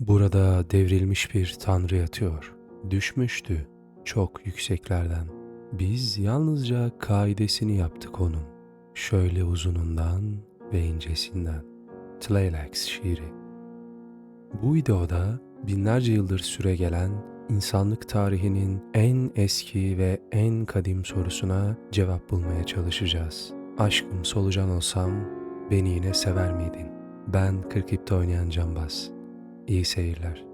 Burada devrilmiş bir tanrı yatıyor. Düşmüştü çok yükseklerden. Biz yalnızca kaidesini yaptık onun. Şöyle uzunundan ve incesinden. Tleilax şiiri. Bu videoda binlerce yıldır süre gelen insanlık tarihinin en eski ve en kadim sorusuna cevap bulmaya çalışacağız. Aşkım solucan olsam beni yine sever miydin? Ben Kırkip'te oynayan Cambaz. İyi seyirler.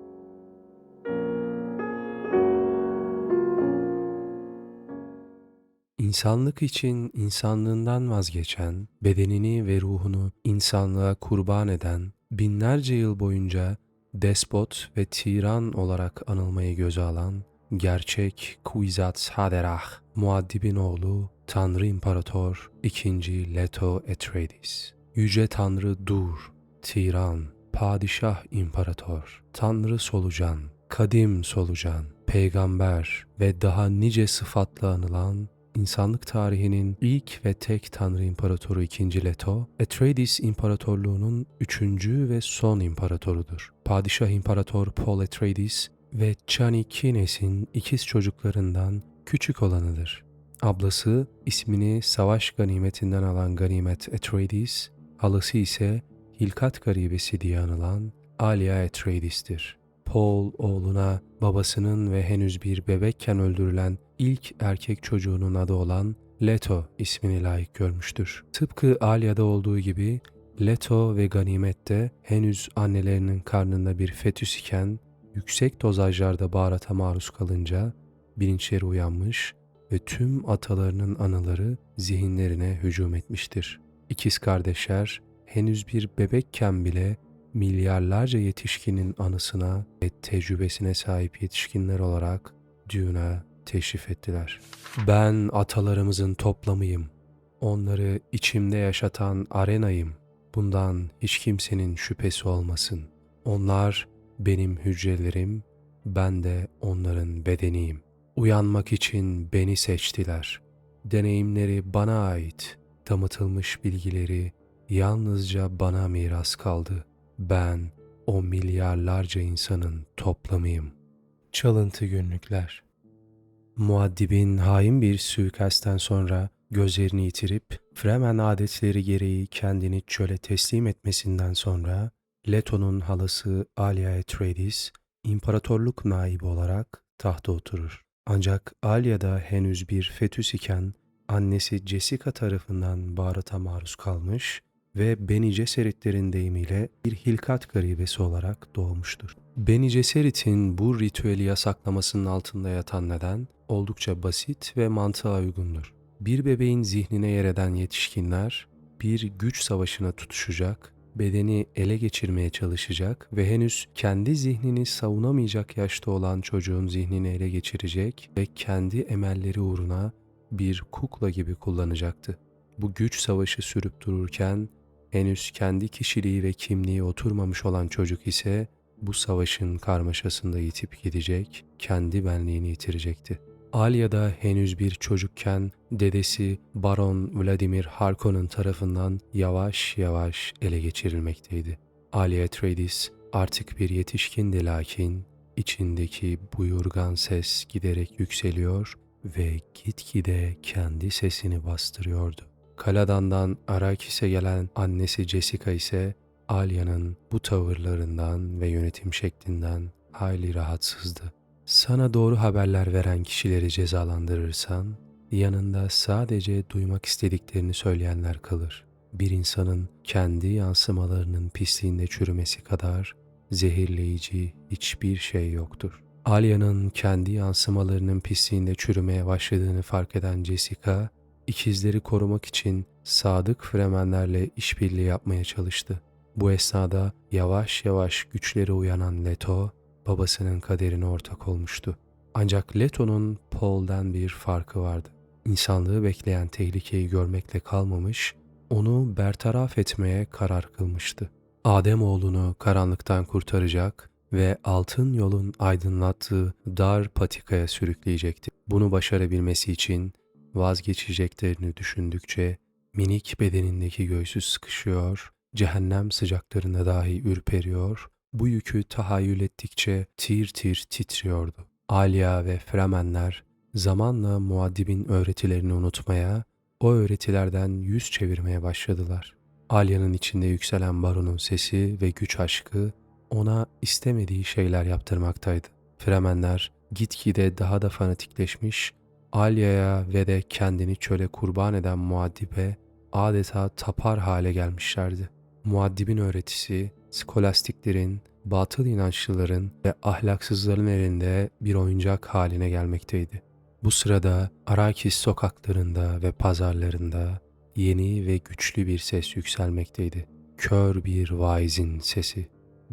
İnsanlık için insanlığından vazgeçen, bedenini ve ruhunu insanlığa kurban eden, binlerce yıl boyunca despot ve tiran olarak anılmayı göze alan, gerçek Kuyzat Haderah, muaddibin oğlu, Tanrı İmparator 2. Leto Atreides. Yüce Tanrı Dur, Tiran, Padişah İmparator, Tanrı Solucan, Kadim Solucan, Peygamber ve daha nice sıfatla anılan insanlık tarihinin ilk ve tek Tanrı İmparatoru 2. Leto, Atreides İmparatorluğu'nun üçüncü ve son imparatorudur. Padişah İmparator Paul Atreides ve Chani Kines'in ikiz çocuklarından küçük olanıdır. Ablası ismini savaş ganimetinden alan Ganimet Atreides, halası ise Hilkat garibesi diye anılan Alia Atreides'tir. Paul oğluna babasının ve henüz bir bebekken öldürülen ilk erkek çocuğunun adı olan Leto ismini layık görmüştür. Tıpkı Alia'da olduğu gibi Leto ve Ganimet de henüz annelerinin karnında bir fetüs iken yüksek dozajlarda baharata maruz kalınca bilinçleri uyanmış ve tüm atalarının anıları zihinlerine hücum etmiştir. İkiz kardeşler henüz bir bebekken bile milyarlarca yetişkinin anısına ve tecrübesine sahip yetişkinler olarak Dune'a teşrif ettiler. Ben atalarımızın toplamıyım. Onları içimde yaşatan arenayım. Bundan hiç kimsenin şüphesi olmasın. Onlar benim hücrelerim, ben de onların bedeniyim. Uyanmak için beni seçtiler. Deneyimleri bana ait, damıtılmış bilgileri yalnızca bana miras kaldı. Ben o milyarlarca insanın toplamıyım. Çalıntı günlükler. Muaddibin hain bir suikastten sonra gözlerini yitirip Fremen adetleri gereği kendini çöle teslim etmesinden sonra Leto'nun halası Alia Atreides imparatorluk naibi olarak tahta oturur. Ancak Alia da henüz bir fetüs iken annesi Jessica tarafından baharata maruz kalmış ve Beni Gesseritlerin deyimiyle bir hilkat garibesi olarak doğmuştur. Beni Gesserit'in bu ritüeli yasaklamasının altında yatan neden oldukça basit ve mantığa uygundur. Bir bebeğin zihnine yer eden yetişkinler bir güç savaşına tutuşacak, bedeni ele geçirmeye çalışacak ve henüz kendi zihnini savunamayacak yaşta olan çocuğun zihnini ele geçirecek ve kendi emelleri uğruna bir kukla gibi kullanacaktı. Bu güç savaşı sürüp dururken henüz kendi kişiliği ve kimliği oturmamış olan çocuk ise bu savaşın karmaşasında yitip gidecek, kendi benliğini yitirecekti. Alya da henüz bir çocukken dedesi Baron Vladimir Harkonnen tarafından yavaş yavaş ele geçirilmekteydi. Alya Atreides artık bir yetişkindi lakin içindeki buyurgan ses giderek yükseliyor ve gitgide kendi sesini bastırıyordu. Kaladan'dan Arakis'e gelen annesi Jessica ise Alya'nın bu tavırlarından ve yönetim şeklinden hayli rahatsızdı. Sana doğru haberler veren kişileri cezalandırırsan, yanında sadece duymak istediklerini söyleyenler kalır. Bir insanın kendi yansımalarının pisliğinde çürümesi kadar zehirleyici hiçbir şey yoktur. Alya'nın kendi yansımalarının pisliğinde çürümeye başladığını fark eden Jessica, ikizleri korumak için sadık Fremenlerle işbirliği yapmaya çalıştı. Bu esnada yavaş yavaş güçleri uyanan Leto, babasının kaderine ortak olmuştu. Ancak Leto'nun Paul'dan bir farkı vardı. İnsanlığı bekleyen tehlikeyi görmekle kalmamış, onu bertaraf etmeye karar kılmıştı. Adem oğlunu karanlıktan kurtaracak ve altın yolun aydınlattığı dar patikaya sürükleyecekti. Bunu başarabilmesi için vazgeçeceklerini düşündükçe minik bedenindeki göğsü sıkışıyor, cehennem sıcaklarında dahi ürperiyor, bu yükü tahayyül ettikçe tir tir titriyordu. Alya ve Fremenler zamanla muaddibin öğretilerini unutmaya, o öğretilerden yüz çevirmeye başladılar. Alya'nın içinde yükselen baronun sesi ve güç aşkı ona istemediği şeyler yaptırmaktaydı. Fremenler gitgide daha da fanatikleşmiş, Alya'ya ve de kendini çöle kurban eden muaddibe adeta tapar hale gelmişlerdi. Muaddibin öğretisi, skolastiklerin, batıl inançlıların ve ahlaksızların elinde bir oyuncak haline gelmekteydi. Bu sırada Arakis sokaklarında ve pazarlarında yeni ve güçlü bir ses yükselmekteydi. Kör bir vaizin sesi.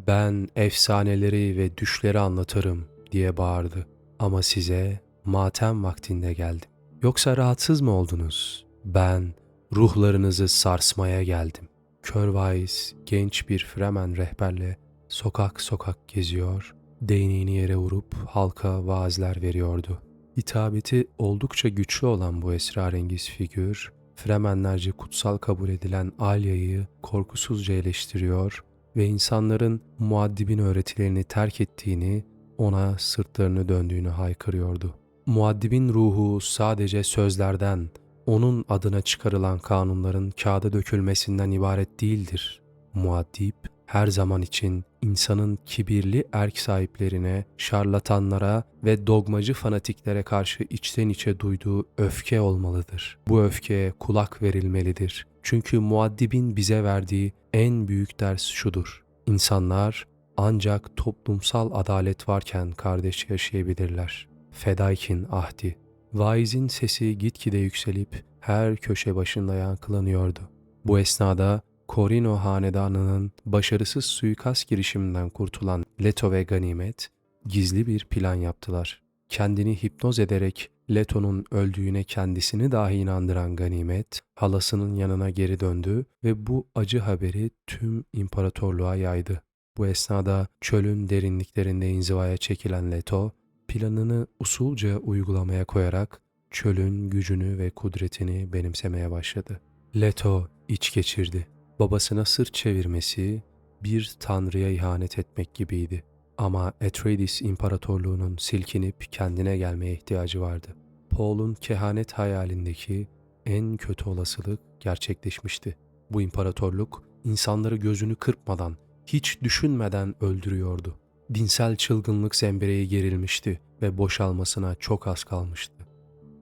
Ben efsaneleri ve düşleri anlatırım diye bağırdı. Ama size matem vaktinde geldim. Yoksa rahatsız mı oldunuz? Ben ruhlarınızı sarsmaya geldim. Kör vaiz genç bir Fremen rehberle sokak sokak geziyor, değneğini yere vurup halka vaazler veriyordu. Hitabeti oldukça güçlü olan bu esrarengiz figür, Fremenlerce kutsal kabul edilen Alya'yı korkusuzca eleştiriyor ve insanların muaddibin öğretilerini terk ettiğini, ona sırtlarını döndüğünü haykırıyordu. Muaddibin ruhu sadece sözlerden, onun adına çıkarılan kanunların kağıda dökülmesinden ibaret değildir. Muaddip, her zaman için insanın kibirli erk sahiplerine, şarlatanlara ve dogmacı fanatiklere karşı içten içe duyduğu öfke olmalıdır. Bu öfkeye kulak verilmelidir. Çünkü muaddibin bize verdiği en büyük ders şudur. İnsanlar ancak toplumsal adalet varken kardeş yaşayabilirler. Fedaikin ahdi. Vaizin sesi gitgide yükselip her köşe başında yankılanıyordu. Bu esnada Korino hanedanının başarısız suikast girişiminden kurtulan Leto ve Ganimet gizli bir plan yaptılar. Kendini hipnoz ederek Leto'nun öldüğüne kendisini dahi inandıran Ganimet, halasının yanına geri döndü ve bu acı haberi tüm imparatorluğa yaydı. Bu esnada çölün derinliklerinde inzivaya çekilen Leto, planını usulca uygulamaya koyarak çölün gücünü ve kudretini benimsemeye başladı. Leto iç geçirdi. Babasına sırt çevirmesi bir tanrıya ihanet etmek gibiydi. Ama Atreides imparatorluğunun silkinip kendine gelmeye ihtiyacı vardı. Paul'un kehanet hayalindeki en kötü olasılık gerçekleşmişti. Bu imparatorluk insanları gözünü kırpmadan, hiç düşünmeden öldürüyordu. Dinsel çılgınlık zembereği gerilmişti ve boşalmasına çok az kalmıştı.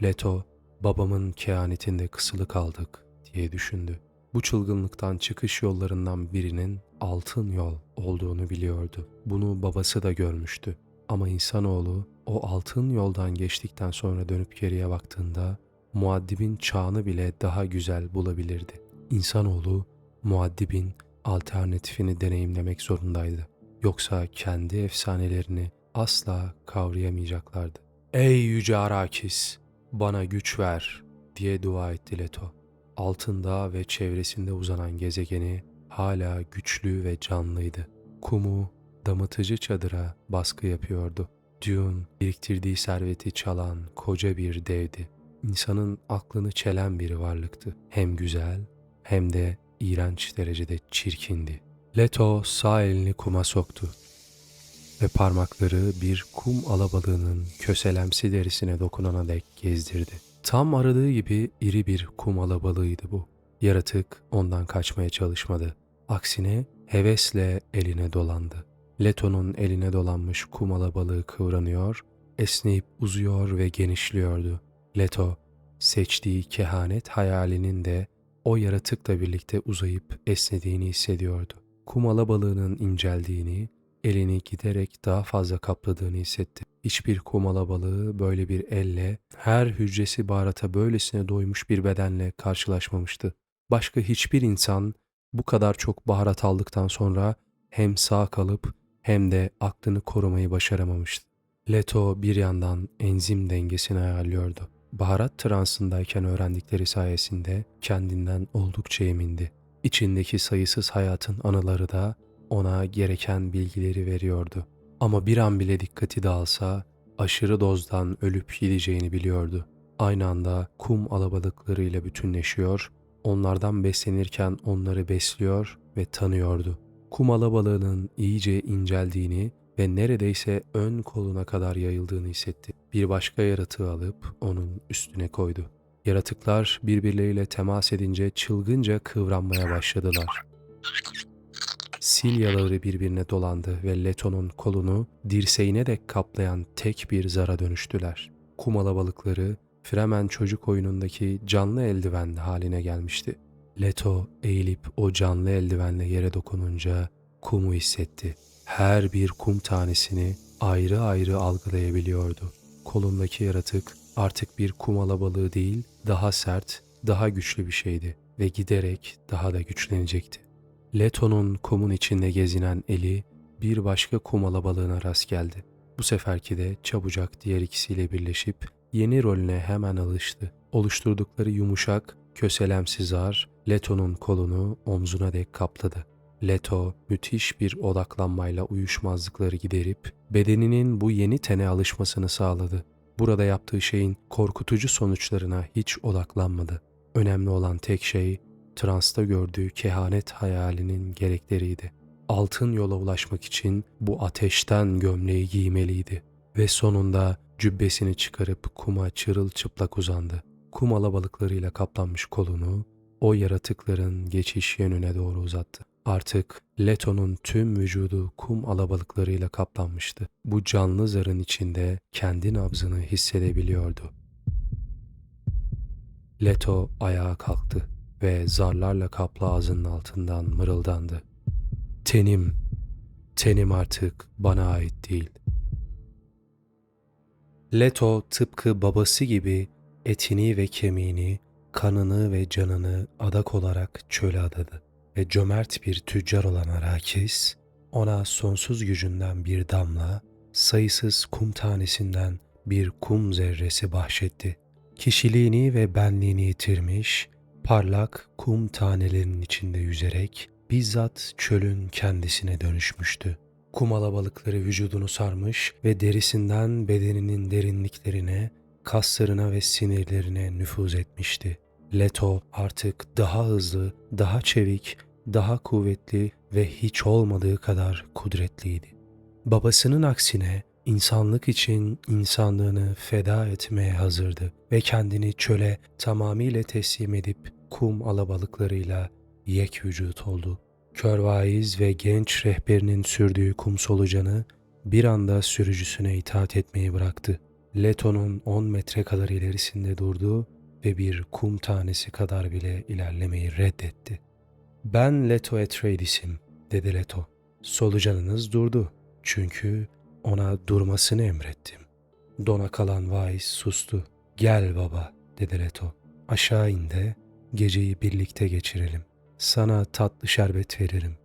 Leto, babamın kehanetinde kısılı kaldık diye düşündü. Bu çılgınlıktan çıkış yollarından birinin altın yol olduğunu biliyordu. Bunu babası da görmüştü. Ama insanoğlu o altın yoldan geçtikten sonra dönüp geriye baktığında muaddibin çağını bile daha güzel bulabilirdi. İnsanoğlu muaddibin alternatifini deneyimlemek zorundaydı. Yoksa kendi efsanelerini asla kavrayamayacaklardı. Ey yüce Arakis, bana güç ver diye dua etti Leto. Altında ve çevresinde uzanan gezegeni hala güçlü ve canlıydı. Kumu damıtıcı çadıra baskı yapıyordu. Dune biriktirdiği serveti çalan koca bir devdi. İnsanın aklını çelen bir varlıktı. Hem güzel hem de iğrenç derecede çirkindi. Leto sağ elini kuma soktu ve parmakları bir kum alabalığının köselemsi derisine dokunana dek gezdirdi. Tam aradığı gibi iri bir kum alabalığıydı bu. Yaratık ondan kaçmaya çalışmadı. Aksine hevesle eline dolandı. Leto'nun eline dolanmış kum alabalığı kıvranıyor, esneyip uzuyor ve genişliyordu. Leto, seçtiği kehanet hayalinin de o yaratıkla birlikte uzayıp esnediğini hissediyordu. Kum alabalığının inceldiğini, elini giderek daha fazla kapladığını hissetti. Hiçbir kumala balığı böyle bir elle, her hücresi baharata böylesine doymuş bir bedenle karşılaşmamıştı. Başka hiçbir insan bu kadar çok baharat aldıktan sonra hem sağ kalıp hem de aklını korumayı başaramamıştı. Leto bir yandan enzim dengesini ayarlıyordu. Baharat transındayken öğrendikleri sayesinde kendinden oldukça emindi. İçindeki sayısız hayatın anıları da ona gereken bilgileri veriyordu. Ama bir an bile dikkati dağılsa aşırı dozdan ölüp gideceğini biliyordu. Aynı anda kum alabalıklarıyla bütünleşiyor, onlardan beslenirken onları besliyor ve tanıyordu. kum alabalığının iyice inceldiğini ve neredeyse ön koluna kadar yayıldığını hissetti. Bir başka yaratığı alıp onun üstüne koydu. Yaratıklar birbirleriyle temas edince çılgınca kıvranmaya başladılar. Silyaları birbirine dolandı ve Leto'nun kolunu dirseğine dek kaplayan tek bir zara dönüştüler. Kum alabalıkları Fremen çocuk oyunundaki canlı eldiven haline gelmişti. Leto eğilip o canlı eldivenle yere dokununca kumu hissetti. Her bir kum tanesini ayrı ayrı algılayabiliyordu. Kolundaki yaratık artık bir kum alabalığı değil, daha sert, daha güçlü bir şeydi ve giderek daha da güçlenecekti. Leto'nun kumun içinde gezinen eli bir başka kum alabalığına rast geldi. Bu seferki de çabucak diğer ikisiyle birleşip yeni rolüne hemen alıştı. Oluşturdukları yumuşak, köselemsi zar Leto'nun kolunu omzuna dek kapladı. Leto müthiş bir odaklanmayla uyuşmazlıkları giderip bedeninin bu yeni tene alışmasını sağladı. Burada yaptığı şeyin korkutucu sonuçlarına hiç odaklanmadı. Önemli olan tek şey transta gördüğü kehanet hayalinin gerekleriydi. Altın yola ulaşmak için bu ateşten gömleği giymeliydi ve sonunda cübbesini çıkarıp kuma çırılçıplak uzandı. Kum alabalıklarıyla kaplanmış kolunu o yaratıkların geçiş yönüne doğru uzattı. Artık Leto'nun tüm vücudu kum alabalıklarıyla kaplanmıştı. Bu canlı zarın içinde kendi nabzını hissedebiliyordu. Leto ayağa kalktı ve zarlarla kaplı ağzının altından mırıldandı. Tenim, tenim artık bana ait değil. Leto tıpkı babası gibi etini ve kemiğini, kanını ve canını adak olarak çöle adadı ve cömert bir tüccar olan Arakis, ona sonsuz gücünden bir damla, sayısız kum tanesinden bir kum zerresi bahşetti. Kişiliğini ve benliğini yitirmiş, parlak kum tanelerinin içinde yüzerek bizzat çölün kendisine dönüşmüştü. Kum alabalıkları vücudunu sarmış ve derisinden bedeninin derinliklerine, kaslarına ve sinirlerine nüfuz etmişti. Leto artık daha hızlı, daha çevik, daha kuvvetli ve hiç olmadığı kadar kudretliydi. Babasının aksine insanlık için insanlığını feda etmeye hazırdı ve kendini çöle tamamıyla teslim edip kum alabalıklarıyla yek vücut oldu. Körvaiz ve genç rehberinin sürdüğü kum solucanı bir anda sürücüsüne itaat etmeyi bıraktı. Leto'nun 10 metre kadar ilerisinde durdu ve bir kum tanesi kadar bile ilerlemeyi reddetti. Ben Leto Atreides'im, dedi Leto. Solucanınız durdu. Çünkü ona durmasını emrettim. Dona kalan Vaiz sustu. Gel baba, dedi Leto. Aşağı in de geceyi birlikte geçirelim. Sana tatlı şerbet veririm.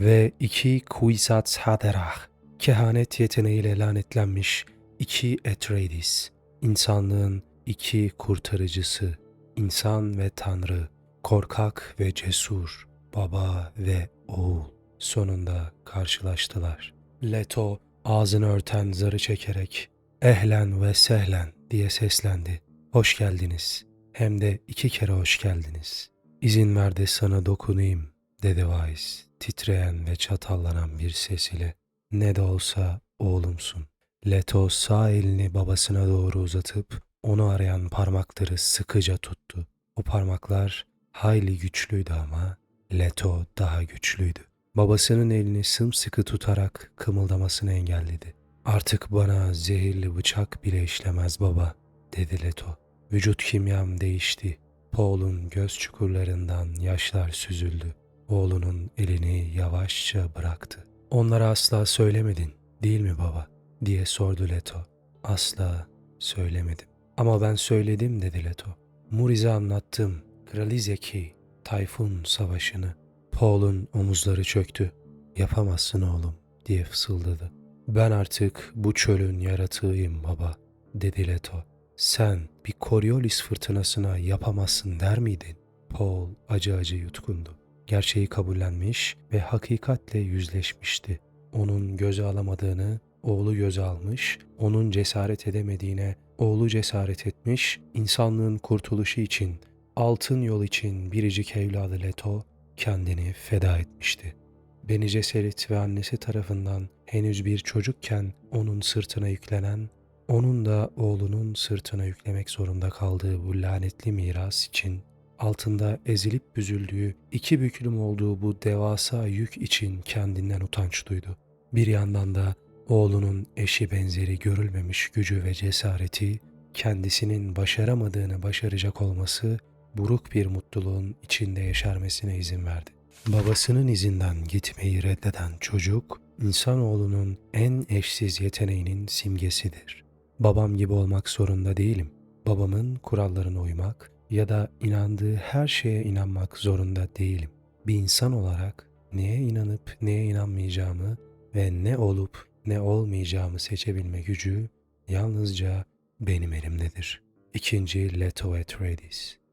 Ve iki Kuisat Haderah, kehanet yeteneğiyle lanetlenmiş iki Atreides, insanlığın iki kurtarıcısı, insan ve tanrı, korkak ve cesur, baba ve oğul sonunda karşılaştılar. Leto ağzını örten zarı çekerek ehlen ve sehlen diye seslendi. Hoş geldiniz. Hem de iki kere hoş geldiniz. İzin ver de sana dokunayım dedi Wise titreyen ve çatallanan bir ses ile. Ne de olsa oğlumsun. Leto sağ elini babasına doğru uzatıp onu arayan parmakları sıkıca tuttu. O parmaklar hayli güçlüydü ama Leto daha güçlüydü. Babasının elini sımsıkı tutarak kımıldamasını engelledi. Artık bana zehirli bıçak bile işlemez baba, dedi Leto. Vücut kimyam değişti. Paul'un göz çukurlarından yaşlar süzüldü. Oğlunun elini yavaşça bıraktı. Onlara asla söylemedin, değil mi baba? diye sordu Leto. Asla söylemedim. Ama ben söyledim dedi Leto. Muriz'e anlattım. Kralizeki, Tayfun savaşını. Paul'un omuzları çöktü. Yapamazsın oğlum diye fısıldadı. Ben artık bu çölün yaratığıyım baba dedi Leto. Sen bir Coriolis fırtınasına yapamazsın der miydin? Paul acı acı yutkundu. Gerçeği kabullenmiş ve hakikatle yüzleşmişti. Onun göze alamadığını oğlu göze almış, onun cesaret edemediğine oğlu cesaret etmiş, insanlığın kurtuluşu için, altın yol için biricik evladı Leto kendini feda etmişti. Beni Gesserit ve annesi tarafından henüz bir çocukken onun sırtına yüklenen, onun da oğlunun sırtına yüklemek zorunda kaldığı bu lanetli miras için altında ezilip büzüldüğü, iki büklüm olduğu bu devasa yük için kendinden utanç duydu. Bir yandan da oğlunun eşi benzeri görülmemiş gücü ve cesareti, kendisinin başaramadığını başaracak olması, buruk bir mutluluğun içinde yeşermesine izin verdi. Babasının izinden gitmeyi reddeden çocuk, insanoğlunun en eşsiz yeteneğinin simgesidir. Babam gibi olmak zorunda değilim. Babamın kurallarına uymak ya da inandığı her şeye inanmak zorunda değilim. Bir insan olarak neye inanıp neye inanmayacağımı ve ne olup ne olmayacağımı seçebilme gücü yalnızca benim elimdedir. İkinci Leto Atreides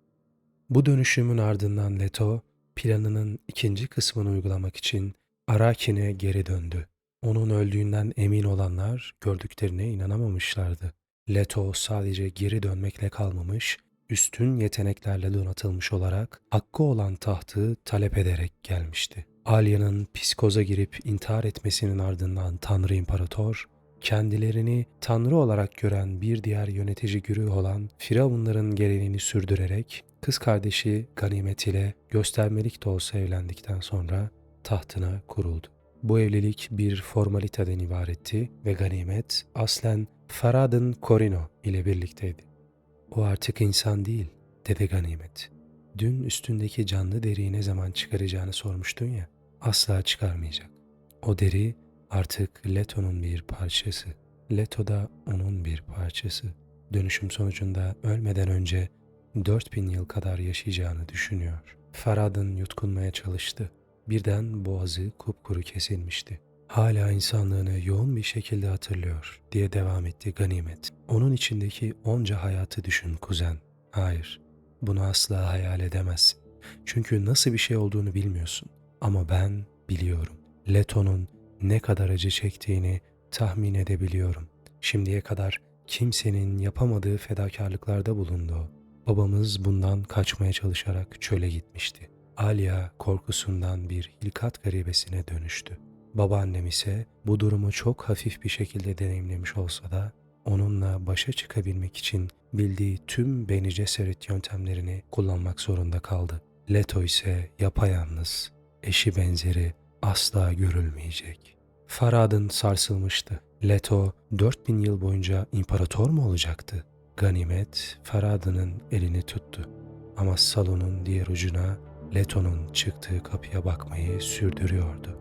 Bu dönüşümün ardından Leto, planının ikinci kısmını uygulamak için Arakin'e geri döndü. Onun öldüğünden emin olanlar gördüklerine inanamamışlardı. Leto sadece geri dönmekle kalmamış, üstün yeteneklerle donatılmış olarak hakkı olan tahtı talep ederek gelmişti. Alya'nın psikoza girip intihar etmesinin ardından Tanrı İmparator, kendilerini Tanrı olarak gören bir diğer yönetici güruh olan Firavunların geleneğini sürdürerek kız kardeşi Ganimet ile göstermelik de olsa evlendikten sonra tahtına kuruldu. Bu evlilik bir formaliteden ibaretti ve Ganimet aslen Farad'ın Corino ile birlikteydi. O artık insan değil, dedi Ganimet. Dün üstündeki canlı deriyi ne zaman çıkaracağını sormuştun ya, asla çıkarmayacak. O deri artık Leto'nun bir parçası. Leto da onun bir parçası. Dönüşüm sonucunda ölmeden önce 4000 yıl kadar yaşayacağını düşünüyor. Farad'ın yutkunmaya çalıştı. Birden boğazı kupkuru kesilmişti. Hala insanlığını yoğun bir şekilde hatırlıyor diye devam etti Ganimet. Onun içindeki onca hayatı düşün kuzen. Hayır, bunu asla hayal edemezsin. Çünkü nasıl bir şey olduğunu bilmiyorsun. Ama ben biliyorum. Leto'nun ne kadar acı çektiğini tahmin edebiliyorum. Şimdiye kadar kimsenin yapamadığı fedakarlıklarda bulundu. Babamız bundan kaçmaya çalışarak çöle gitmişti. Alya korkusundan bir hilkat garibesine dönüştü. Babaannem ise bu durumu çok hafif bir şekilde deneyimlemiş olsa da onunla başa çıkabilmek için bildiği tüm Beni Cesaret yöntemlerini kullanmak zorunda kaldı. Leto ise yapayalnız, eşi benzeri asla görülmeyecek. Farad'ın sarsılmıştı. Leto 4000 yıl boyunca imparator mu olacaktı? Ganimet Farad'ın elini tuttu. Ama salonun diğer ucuna Leto'nun çıktığı kapıya bakmayı sürdürüyordu.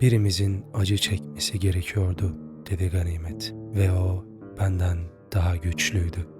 Birimizin acı çekmesi gerekiyordu dedi Ganimet ve o benden daha güçlüydü.